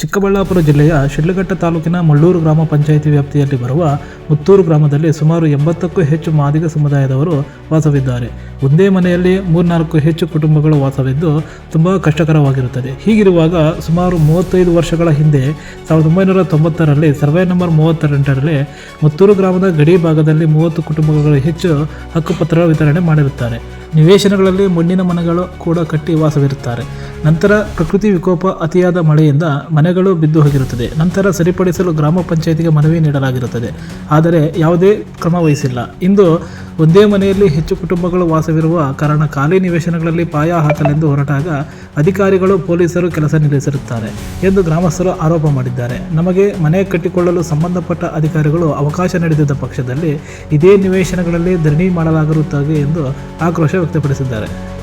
ಚಿಕ್ಕಬಳ್ಳಾಪುರ ಜಿಲ್ಲೆಯ ಶಿಡ್ಲಘಟ್ಟ ತಾಲೂಕಿನ ಮಳ್ಳೂರು ಗ್ರಾಮ ಪಂಚಾಯಿತಿ ವ್ಯಾಪ್ತಿಯಲ್ಲಿ ಬರುವ ಮುತ್ತೂರು ಗ್ರಾಮದಲ್ಲಿ ಸುಮಾರು ಎಂಬತ್ತಕ್ಕೂ ಹೆಚ್ಚು ಮಾದಿಗ ಸಮುದಾಯದವರು ವಾಸವಿದ್ದಾರೆ. ಒಂದೇ ಮನೆಯಲ್ಲಿ ಮೂರ್ನಾಲ್ಕು ಹೆಚ್ಚು ಕುಟುಂಬಗಳು ವಾಸವಿದ್ದು ತುಂಬ ಕಷ್ಟಕರವಾಗಿರುತ್ತದೆ. ಹೀಗಿರುವಾಗ ಸುಮಾರು ಮೂವತ್ತೈದು ವರ್ಷಗಳ ಹಿಂದೆ ಸಾವಿರದ ಒಂಬೈನೂರ ತೊಂಬತ್ತರಲ್ಲಿ ಸರ್ವೆ ನಂಬರ್ ಮೂವತ್ತೆಂಟರಲ್ಲಿ ಮುತ್ತೂರು ಗ್ರಾಮದ ಗಡಿ ಭಾಗದಲ್ಲಿ ಮೂವತ್ತು ಕುಟುಂಬಗಳು ಹೆಚ್ಚು ಹಕ್ಕುಪತ್ರ ವಿತರಣೆ ಮಾಡಿರುತ್ತಾರೆ. ನಿವೇಶನಗಳಲ್ಲಿ ಮಣ್ಣಿನ ಮನೆಗಳು ಕೂಡ ಕಟ್ಟಿ ವಾಸವಿರುತ್ತಾರೆ. ನಂತರ ಪ್ರಕೃತಿ ವಿಕೋಪ ಅತಿಯಾದ ಮಳೆಯಿಂದ ಮನೆಗಳು ಬಿದ್ದು ಹೋಗಿರುತ್ತದೆ. ನಂತರ ಸರಿಪಡಿಸಲು ಗ್ರಾಮ ಪಂಚಾಯಿತಿಗೆ ಮನವಿ ನೀಡಲಾಗಿರುತ್ತದೆ. ಆದರೆ ಯಾವುದೇ ಕ್ರಮ ವಹಿಸಿಲ್ಲ. ಇಂದು ಒಂದೇ ಮನೆಯಲ್ಲಿ ಹೆಚ್ಚು ಕುಟುಂಬಗಳು ವಾಸವಿರುವ ಕಾರಣ ಖಾಲಿ ನಿವೇಶನಗಳಲ್ಲಿ ಪಾಯ ಹಾಕಲೆಂದು ಹೊರಟಾಗ ಅಧಿಕಾರಿಗಳು ಪೊಲೀಸರು ಕೆಲಸ ನಿಲ್ಲಿಸಿರುತ್ತಾರೆ ಎಂದು ಗ್ರಾಮಸ್ಥರು ಆರೋಪ ಮಾಡಿದ್ದಾರೆ. ನಮಗೆ ಮನೆ ಕಟ್ಟಿಕೊಳ್ಳಲು ಸಂಬಂಧಪಟ್ಟ ಅಧಿಕಾರಿಗಳು ಅವಕಾಶ ನೀಡಿದ್ದ ಪಕ್ಷದಲ್ಲಿ ಇದೇ ನಿವೇಶನಗಳಲ್ಲಿ ಧರಣಿ ಮಾಡಲಾಗಿರುತ್ತದೆ ಎಂದು ಆಕ್ರೋಶ ವ್ಯಕ್ತಪಡಿಸಿದ್ದಾರೆ.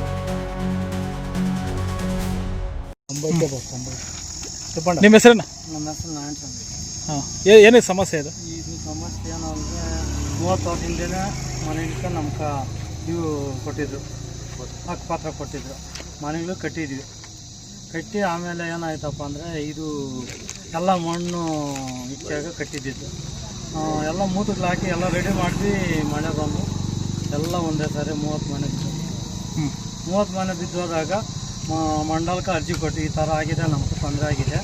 ನಿಮ್ಮ ಹೆಸರೇನು? ನಮ್ಮ ಹೆಸರು ನಾರಾಯಣ ಸ್ವಾಮಿ ಹಾಂ. ಏನೇ ಸಮಸ್ಯೆ ಇದು ಇದು ಸಮಸ್ಯೆ ಏನು ಅಂದರೆ ಮೂವತ್ತು ವರ್ಷದಿಂದಲೇ ಮನೆಗೆ ನಮ್ಗೆ ಇವು ಕೊಟ್ಟಿದ್ರು. ಹಕ್ಕುಪತ್ರ ಕೊಟ್ಟಿದ್ರು. ಮನೆಗಳು ಕಟ್ಟಿದ್ವಿ. ಕಟ್ಟಿ ಆಮೇಲೆ ಏನಾಯ್ತಪ್ಪ ಅಂದರೆ ಇದು ಎಲ್ಲ ಮಣ್ಣು ಇಟ್ಟಾಗ ಕಟ್ಟಿದ್ದಿದ್ದು. ಎಲ್ಲ ಮೂತಗಳು ಹಾಕಿ ಎಲ್ಲ ರೆಡಿ ಮಾಡಿದ್ವಿ ಮಳೆ ಬಂದು. ಎಲ್ಲ ಒಂದೇ ಸಾರಿ ಮೂವತ್ತು ಮನೆ ಬಿದ್ದು ಮೂವತ್ತು ಮನೆ ಬಿದ್ದೋದಾಗ ಮಂಡಲಕ್ಕೆ ಅರ್ಜಿ ಕೊಟ್ಟು ಈ ಥರ ಆಗಿದೆ ನಮಗೆ ತೊಂದರೆ ಆಗಿದೆ.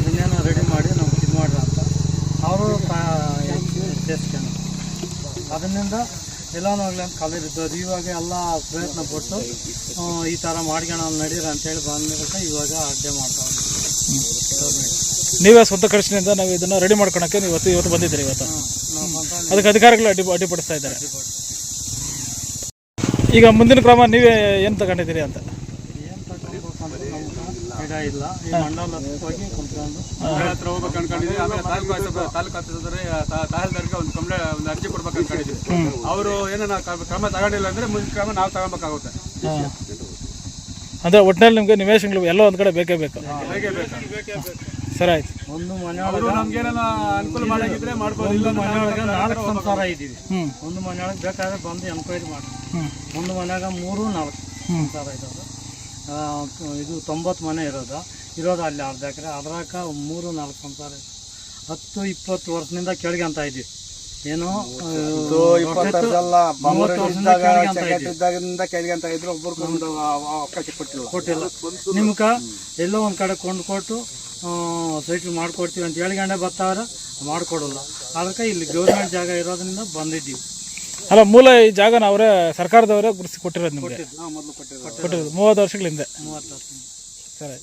ಇದನ್ನೇನೋ ರೆಡಿ ಮಾಡಿ ನಮ್ಗೆ ಇದು ಮಾಡ್ರಿ ಅಂತ. ಅವರು ಟೆಸ್ಟ್ಕೊಂಡು ಅದರಿಂದ ಎಲ್ಲನೂ ಆಗಲಿ ಅಂತ ಅದು ಇವಾಗ ಎಲ್ಲ ಪ್ರಯತ್ನ ಪಟ್ಟು ಈ ಥರ ಮಾಡ್ಕೊಳ ನಡೀರಿ ಅಂತೇಳಿ ಬಂದ ಇವಾಗ ಅಡ್ಡೆ ಮಾಡ್ತಾ ನೀವೇ ಸ್ವಂತ ಖರ್ಚಿನಿಂದ ನಾವು ಇದನ್ನು ರೆಡಿ ಮಾಡ್ಕೊಳಕ್ಕೆ ನೀವು ಇವತ್ತು ಇವತ್ತು ಬಂದಿದ್ದೀರಿ ಇವತ್ತು. ಅದಕ್ಕೆ ಅಧಿಕಾರಿಗಳು ಅಡ್ಡಿ ಅಡ್ಡಿಪಡಿಸ್ತಾ ಇದ್ದಾರೆ. ಈಗ ಮುಂದಿನ ಕ್ರಮ ನೀವೇ ಏನು ತಗೊಂಡಿದ್ದೀರಿ ಅಂತ? ಇಲ್ಲ. ಈ ಮಂಡಲ ಹೋಗಿ ಕುಂತ್ಕೊಂಡು ಹತ್ರ ಹೋಗ್ಬೇಕು ಅನ್ಕೊಂಡಿದ್ವಿ. ಆಮೇಲೆ ತಾಲೂಕು ಆಫೀಸರ್- ತಾಲೂಕು ಆಫೀಸರ್ ತಹಸೀಲ್ದಾರ್ಗೆ ಒಂದು ಕಂಪ್ಲೇಂಟ್ ಒಂದು ಅರ್ಜಿ ಕೊಡ್ಬೇಕು ಅನ್ಕೊಂಡಿದ್ವಿ. ಅವರು ಏನನ ಕ್ರಮ- ಕ್ರಮ ತಗೊಂಡಿಲ್ಲ ಅಂದ್ರೆ ಮುಂದಿನ ಕ್ರಮ ನಾವು ತಗೋಬೇಕಾಗುತ್ತೆ. ಹಾಂ. ಅಂದರೆ ಒಟ್ಟಿನಲ್ಲಿ ನಿಮಗೆ ನಿವೇಶನಗಳು ಎಲ್ಲ ಒಂದು ಕಡೆ ಬೇಕೇ ಬೇಕು. ಸರಿ ಆಯ್ತು. ಒಂದು ಅವರು ಮನೆಯೊಳಗೆ ನಮ್ಗೆ ಏನಾರ ಅನುಕೂಲ ಮಾಡಾಗಿದ್ರೆ ಮಾಡ್ಬೋದು. ಇಲ್ಲ ಮನೆಯೊಳಗೆ ನಾಲ್ಕು ಸಂಸಾರ ಇದ್ದೀವಿ. ಹ್ಞೂ ಒಂದು ಮನೆಯೊಳಗೆ ಬೇಕಾದ್ರೆ ಬಂದು ಎನ್ಕ್ವೈರಿ ಮಾಡಿ. ಹ್ಞೂ ಒಂದು ಮನೆಯಾಗ ಮೂರು ನಾಲ್ಕು ಹ್ಞೂ ಸಂಸಾರ ಇರೋದು ಆ, ಇದು ತೊಂಬತ್ತು ಮನೆ ಇರೋದು. ಇರೋದು ಅಲ್ಲಿ ಅರ್ಧ ಎಕರೆ. ಅದ್ರಾಗ ಮೂರು ನಾಲ್ಕು ಸಂಸಾರ ಇದೆ. ಹತ್ತು ಇಪ್ಪತ್ತು ವರ್ಷದಿಂದ ಅಂತ ಇದ್ದೀವಿ. ಏನು ಕೆಳಗೆ ಕೊಟ್ಟಿಲ್ಲ. ನಿಮ್ಗ ಎಲ್ಲೋ ಒಂದು ಕಡೆ ಕೊಂಡು ಕೊಟ್ಟು ಸೈಟ್ಲ್ ಮಾಡ್ಕೊಡ್ತೀವಿ ಅಂತ ಗಂಡೆ ಬರ್ತಾವ್ರೆ ಮಾಡ್ಕೊಡಲ್ಲ. ಅದಕ್ಕೆ ಇಲ್ಲಿ ಗೌರ್ಮೆಂಟ್ ಜಾಗ ಇರೋದ್ರಿಂದ ಬಂದಿದ್ದೀವಿ. ಅಲ್ಲ ಮೂಲ ಈ ಜಾಗನ ಅವರೇ ಸರ್ಕಾರದವರೇ ಗುರುತಿಸಿ ಕೊಟ್ಟಿರೋದು ನಿಮಗೆ? ಕೊಟ್ಟಿರೋದು. ಮೂವತ್ತು ವರ್ಷಗಳ ಹಿಂದೆ ಮೂವತ್ತು ವರ್ಷ ಸರಿ.